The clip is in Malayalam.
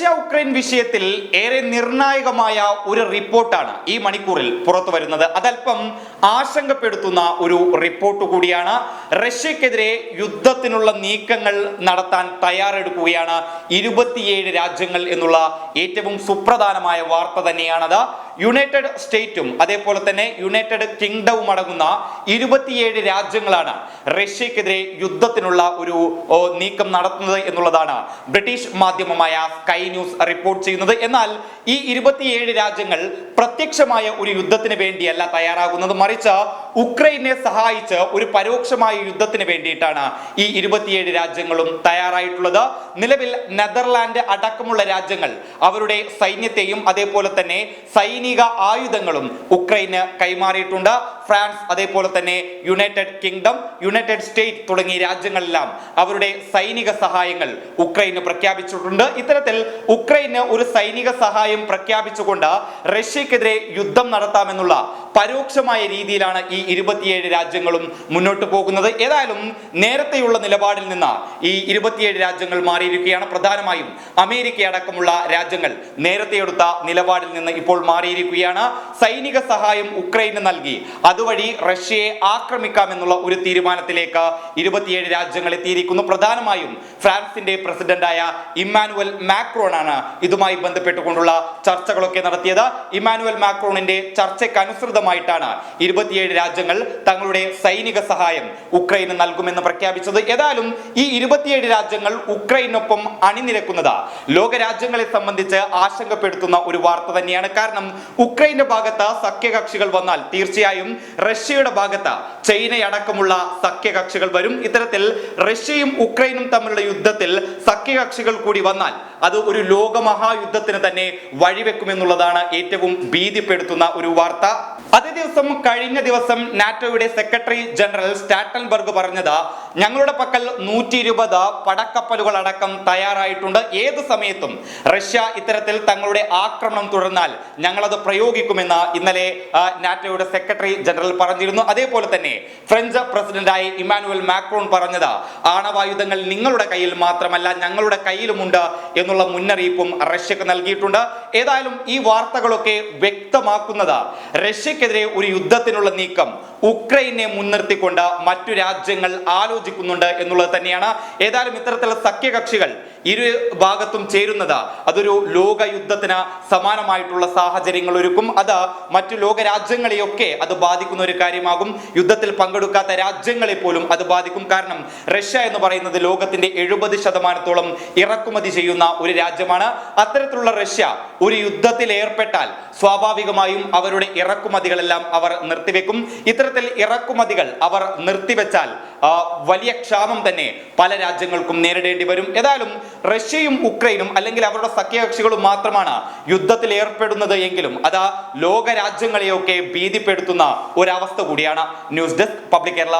റഷ്യ ഉക്രൈൻ വിഷയത്തിൽ ഏറെ നിർണായകമായ ഒരു റിപ്പോർട്ടാണ് ഈ മണിക്കൂറിൽ പുറത്തു വരുന്നത്. അതല്പം ആശങ്കപ്പെടുത്തുന്ന ഒരു റിപ്പോർട്ട് കൂടിയാണ്. റഷ്യക്കെതിരെ യുദ്ധത്തിനുള്ള നീക്കങ്ങൾ നടത്താൻ തയ്യാറെടുക്കുകയാണ് ഇരുപത്തിയേഴ് രാജ്യങ്ങൾ എന്നുള്ള ഏറ്റവും സുപ്രധാനമായ വാർത്ത തന്നെയാണത്. യുണൈറ്റഡ് സ്റ്റേറ്റും അതേപോലെ തന്നെ യുണൈറ്റഡ് കിങ്ഡവും അടങ്ങുന്ന ഇരുപത്തിയേഴ് രാജ്യങ്ങളാണ് റഷ്യക്കെതിരെ യുദ്ധത്തിനുള്ള ഒരു നീക്കം നടത്തുന്നത് എന്നുള്ളതാണ് ബ്രിട്ടീഷ് മാധ്യമമായ സ്കൈ ന്യൂസ് റിപ്പോർട്ട് ചെയ്യുന്നത്. എന്നാൽ ഈ ഇരുപത്തിയേഴ് രാജ്യങ്ങൾ പ്രത്യക്ഷമായ ഒരു യുദ്ധത്തിന് വേണ്ടിയല്ല തയ്യാറാകുന്നത്. മറിച്ച് ഉക്രൈനെ സഹായിച്ച് ഒരു പരോക്ഷമായ യുദ്ധത്തിന് വേണ്ടിയിട്ടാണ് ഈ ഇരുപത്തിയേഴ് രാജ്യങ്ങളും തയ്യാറായിട്ടുള്ളത്. നിലവിൽ നെതർലാൻഡ് അടക്കമുള്ള രാജ്യങ്ങൾ അവരുടെ സൈന്യത്തെയും അതേപോലെ തന്നെ സൈനിക ആയുധങ്ങളും ഉക്രൈന് കൈമാറിയിട്ടുണ്ട്. ഫ്രാൻസ് അതേപോലെ തന്നെ യുണൈറ്റഡ് കിങ്ഡം യുണൈറ്റഡ് സ്റ്റേറ്റ് തുടങ്ങിയ രാജ്യങ്ങളെല്ലാം അവരുടെ സൈനിക സഹായങ്ങൾ ഉക്രൈന് പ്രഖ്യാപിച്ചിട്ടുണ്ട്. ഇത്തരത്തിൽ ഉക്രൈന് ഒരു സൈനിക സഹായം പ്രഖ്യാപിച്ചുകൊണ്ട് റഷ്യക്കെതിരെ യുദ്ധം നടത്താമെന്നുള്ള പരോക്ഷമായ രീതിയിലാണ് ഈ ഇരുപത്തിയേഴ് രാജ്യങ്ങളും മുന്നോട്ട് പോകുന്നത്. ഏതായാലും നേരത്തെയുള്ള നിലപാടിൽ നിന്ന് ഈ ഇരുപത്തിയേഴ് രാജ്യങ്ങൾ മാറിയിരിക്കുകയാണ്. പ്രധാനമായും അമേരിക്ക അടക്കമുള്ള രാജ്യങ്ങൾ നേരത്തെ എടുത്ത നിലപാടിൽ നിന്ന് ഇപ്പോൾ മാറിയിരിക്കുകയാണ്. സൈനിക സഹായം ഉക്രൈന് നൽകി. അതുവഴി റഷ്യയെ ആക്രമിക്കാമെന്നുള്ള ഒരു തീരുമാനത്തിലേക്ക് ഇരുപത്തിയേഴ് രാജ്യങ്ങൾ എത്തിയിരിക്കുന്നു. പ്രധാനമായും ഫ്രാൻസിന്റെ പ്രസിഡന്റായ ഇമ്മാനുവൽ മാക്രോൺ ആണ് ഇതുമായി ബന്ധപ്പെട്ടുകൊണ്ടുള്ള ചർച്ചകളൊക്കെ നടത്തിയത്. ഇമ്മാനുവൽ മാക്രോണിന്റെ ചർച്ചയ്ക്ക് അനുസൃതമായിട്ടാണ് ഇരുപത്തിയേഴ് രാജ്യങ്ങൾ തങ്ങളുടെ സൈനിക സഹായം ഉക്രൈന് നൽകുമെന്ന് പ്രഖ്യാപിച്ചത്. ഏതായാലും ഈ ഇരുപത്തിയേഴ് രാജ്യങ്ങൾ ഉക്രൈനൊപ്പം അണിനിരക്കുന്നത് ലോകരാജ്യങ്ങളെ സംബന്ധിച്ച് ആശങ്കപ്പെടുത്തുന്ന ഒരു വാർത്ത തന്നെയാണ്. കാരണം ഉക്രൈന്റെ ഭാഗത്ത് സഖ്യകക്ഷികൾ വന്നാൽ തീർച്ചയായും റഷ്യയുടെ ഭാഗത്ത് ചൈനയടക്കമുള്ള സഖ്യകക്ഷികൾ വരും. ഇത്തരത്തിൽ റഷ്യയും ഉക്രൈനും തമ്മിലുള്ള യുദ്ധത്തിൽ സഖ്യകക്ഷികൾ കൂടി വന്നാൽ അത് ഒരു ലോകമഹായുദ്ധത്തിന് തന്നെ വഴിവെക്കുമെന്നുള്ളതാണ് ഏറ്റവും ഭീതിപ്പെടുത്തുന്ന ഒരു വാർത്ത. അതേ ദിവസം കഴിഞ്ഞ ദിവസം നാറ്റോയുടെ സെക്രട്ടറി ജനറൽ സ്റ്റാറ്റൻബർഗ് പറഞ്ഞത് ഞങ്ങളുടെ പക്കൽ നൂറ്റി ഇരുപത് പടക്കപ്പലുകൾ അടക്കം തയ്യാറായിട്ടുണ്ട്. ഏത് സമയത്തും റഷ്യ ഇത്തരത്തിൽ തങ്ങളുടെ ആക്രമണം തുടർന്നാൽ ഞങ്ങളത് പ്രയോഗിക്കുമെന്ന് ഇന്നലെ നാറ്റോയുടെ സെക്രട്ടറി ജനറൽ പറഞ്ഞിരുന്നു. അതേപോലെ തന്നെ ഫ്രഞ്ച് പ്രസിഡന്റായി ഇമാനുവൽ മാക്രോൺ പറഞ്ഞത് ആണവായുധങ്ങൾ നിങ്ങളുടെ കയ്യിൽ മാത്രമല്ല ഞങ്ങളുടെ കയ്യിലുമുണ്ട് എന്നുള്ള മുന്നറിയിപ്പും റഷ്യക്ക് നൽകിയിട്ടുണ്ട്. ഏതായാലും ഈ വാർത്തകളൊക്കെ വ്യക്തമാക്കുന്നത് റഷ്യക്കെതിരെ ഒരു യുദ്ധത്തിനുള്ള നീക്കം ഉക്രൈനെ മുൻനിർത്തിക്കൊണ്ട് മറ്റു രാജ്യങ്ങൾ ആലോചിക്കുന്നുണ്ട് എന്നുള്ളത് തന്നെയാണ്. ഏതായാലും ഇത്തരത്തിലുള്ള സഖ്യകക്ഷികൾ ഇരു ഭാഗത്തും ചേരുന്നത്. അതൊരു ലോക യുദ്ധത്തിന് സമാനമായിട്ടുള്ള സാഹചര്യങ്ങൾ ഒരുക്കും. അത് മറ്റു ലോകരാജ്യങ്ങളെയൊക്കെ അത് ബാധിക്കുന്ന ഒരു കാര്യമാകും. യുദ്ധത്തിൽ പങ്കെടുക്കാത്ത രാജ്യങ്ങളെ പോലും അത് ബാധിക്കും. കാരണം റഷ്യ എന്ന് പറയുന്നത് ലോകത്തിന്റെ എഴുപത് ശതമാനത്തോളം ഇറക്കുമതി ചെയ്യുന്ന ഒരു രാജ്യമാണ്. അത്തരത്തിലുള്ള റഷ്യ ഒരു യുദ്ധത്തിൽ ഏർപ്പെട്ടാൽ സ്വാഭാവികമായും അവരുടെ ഇറക്കുമതികളെല്ലാം അവർ നിർത്തിവെക്കും. ഇത്തരത്തിൽ ഇറക്കുമതികൾ അവർ നിർത്തിവെച്ചാൽ വലിയ ക്ഷാമം തന്നെ പല രാജ്യങ്ങൾക്കും നേരിടേണ്ടി വരും. ഏതായാലും റഷ്യയും ഉക്രൈനും അല്ലെങ്കിൽ അവരുടെ സഖ്യകക്ഷികളും മാത്രമാണ് യുദ്ധത്തിൽ ഏർപ്പെടുന്നത് എങ്കിലും അതാ ലോകരാജ്യങ്ങളെയൊക്കെ ഭീതിപ്പെടുത്തുന്ന ഒരവസ്ഥ കൂടിയാണ് ന്യൂസ് ഡെസ്ക് പബ്ലിക് കേരള.